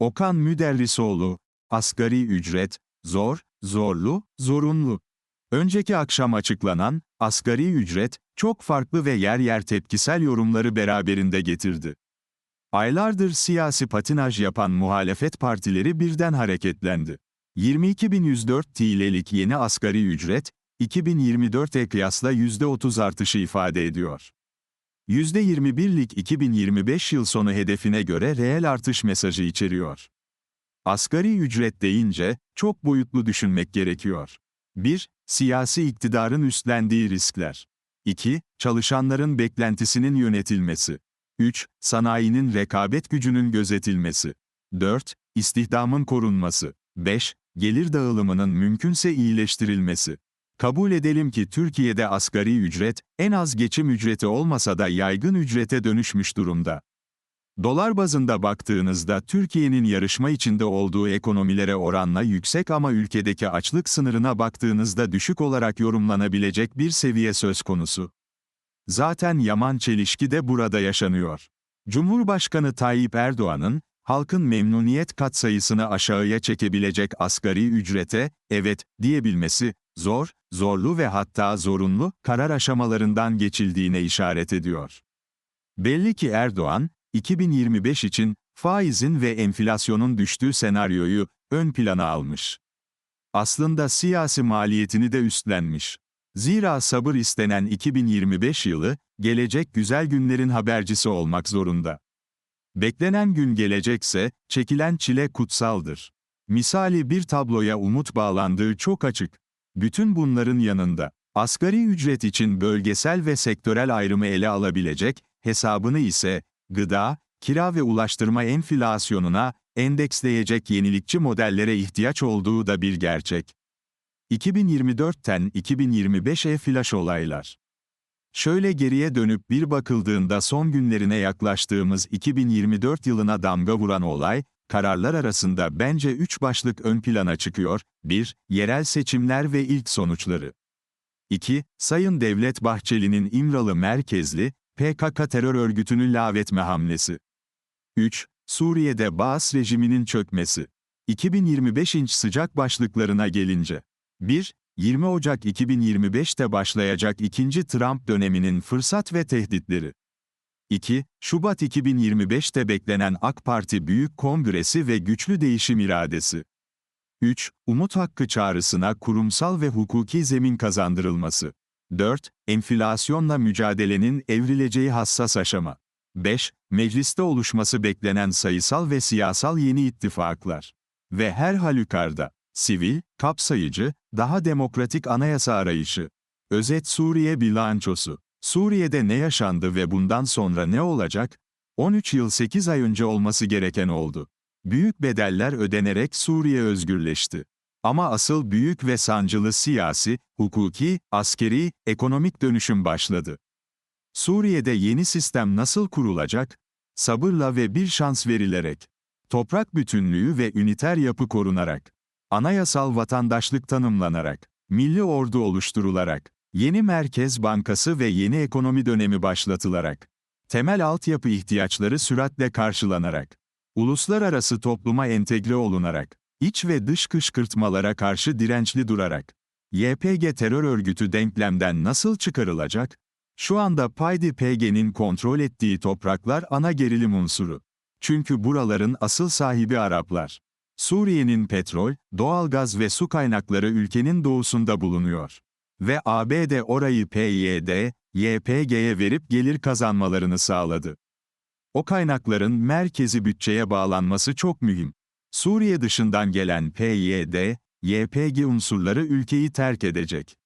Okan Müderrisoğlu, asgari ücret, zor, zorlu, zorunlu. Önceki akşam açıklanan, asgari ücret, çok farklı ve yer yer tepkisel yorumları beraberinde getirdi. Aylardır siyasi patinaj yapan muhalefet partileri birden hareketlendi. 22.104 TL'lik yeni asgari ücret, 2024'e kıyasla %30 artışı ifade ediyor. %21'lik 2025 yıl sonu hedefine göre reel artış mesajı içeriyor. Asgari ücret deyince, çok boyutlu düşünmek gerekiyor. 1. Siyasi iktidarın üstlendiği riskler. 2. Çalışanların beklentisinin yönetilmesi. 3. Sanayinin rekabet gücünün gözetilmesi. 4. İstihdamın korunması. 5. Gelir dağılımının mümkünse iyileştirilmesi. Kabul edelim ki Türkiye'de asgari ücret, en az geçim ücreti olmasa da yaygın ücrete dönüşmüş durumda. Dolar bazında baktığınızda Türkiye'nin yarışma içinde olduğu ekonomilere oranla yüksek ama ülkedeki açlık sınırına baktığınızda düşük olarak yorumlanabilecek bir seviye söz konusu. Zaten yaman çelişki de burada yaşanıyor. Cumhurbaşkanı Tayyip Erdoğan'ın, halkın memnuniyet katsayısını aşağıya çekebilecek asgari ücrete, evet, diyebilmesi, zor, zorlu ve hatta zorunlu, karar aşamalarından geçildiğine işaret ediyor. Belli ki Erdoğan, 2025 için, faizin ve enflasyonun düştüğü senaryoyu, ön plana almış. Aslında siyasi maliyetini de üstlenmiş. Zira sabır istenen 2025 yılı, gelecek güzel günlerin habercisi olmak zorunda. Beklenen gün gelecekse, çekilen çile kutsaldır. Misali bir tabloya umut bağlandığı çok açık. Bütün bunların yanında, asgari ücret için bölgesel ve sektörel ayrımı ele alabilecek, hesabını ise, gıda, kira ve ulaştırma enflasyonuna, endeksleyecek yenilikçi modellere ihtiyaç olduğu da bir gerçek. 2024'ten 2025'e flash olaylar. Şöyle geriye dönüp bir bakıldığında son günlerine yaklaştığımız 2024 yılına damga vuran olay, kararlar arasında bence üç başlık ön plana çıkıyor. 1. Yerel seçimler ve ilk sonuçları. 2. Sayın Devlet Bahçeli'nin İmralı merkezli, PKK terör örgütünü lağvetme hamlesi. 3. Suriye'de Baas rejiminin çökmesi. 2025 inç sıcak başlıklarına gelince. 1. 20 Ocak 2025'te başlayacak ikinci Trump döneminin fırsat ve tehditleri. 2. Şubat 2025'te beklenen AK Parti Büyük Kongresi ve güçlü değişim iradesi. 3. Umut hakkı çağrısına kurumsal ve hukuki zemin kazandırılması. 4. Enflasyonla mücadelenin evrileceği hassas aşama. 5. Mecliste oluşması beklenen sayısal ve siyasal yeni ittifaklar. Ve her halükarda, sivil, kapsayıcı, daha demokratik anayasa arayışı. Özet Suriye bilançosu. Suriye'de ne yaşandı ve bundan sonra ne olacak? 13 yıl 8 ay önce olması gereken oldu. Büyük bedeller ödenerek Suriye özgürleşti. Ama asıl büyük ve sancılı siyasi, hukuki, askeri, ekonomik dönüşüm başladı. Suriye'de yeni sistem nasıl kurulacak? Sabırla ve bir şans verilerek. Toprak bütünlüğü ve üniter yapı korunarak. Anayasal vatandaşlık tanımlanarak. Milli ordu oluşturularak. Yeni Merkez Bankası ve yeni ekonomi dönemi başlatılarak. Temel altyapı ihtiyaçları süratle karşılanarak. Uluslararası topluma entegre olunarak. iç ve dış kışkırtmalara karşı dirençli durarak. YPG terör örgütü denklemden nasıl çıkarılacak? Şu anda PYD-PG'nin kontrol ettiği topraklar ana gerilim unsuru. Çünkü buraların asıl sahibi Araplar. Suriye'nin petrol, doğalgaz ve su kaynakları ülkenin doğusunda bulunuyor. Ve ABD orayı PYD, YPG'ye verip gelir kazanmalarını sağladı. O kaynakların merkezi bütçeye bağlanması çok mühim. Suriye dışından gelen PYD, YPG unsurları ülkeyi terk edecek.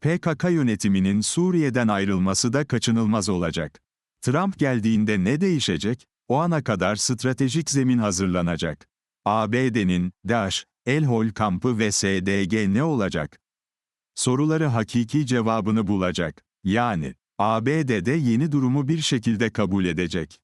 PKK yönetiminin Suriye'den ayrılması da kaçınılmaz olacak. Trump geldiğinde ne değişecek? O ana kadar stratejik zemin hazırlanacak. ABD'nin, DAEŞ, El-Hol kampı ve SDG ne olacak? Soruları hakiki cevabını bulacak. Yani, ABD'de yeni durumu bir şekilde kabul edecek.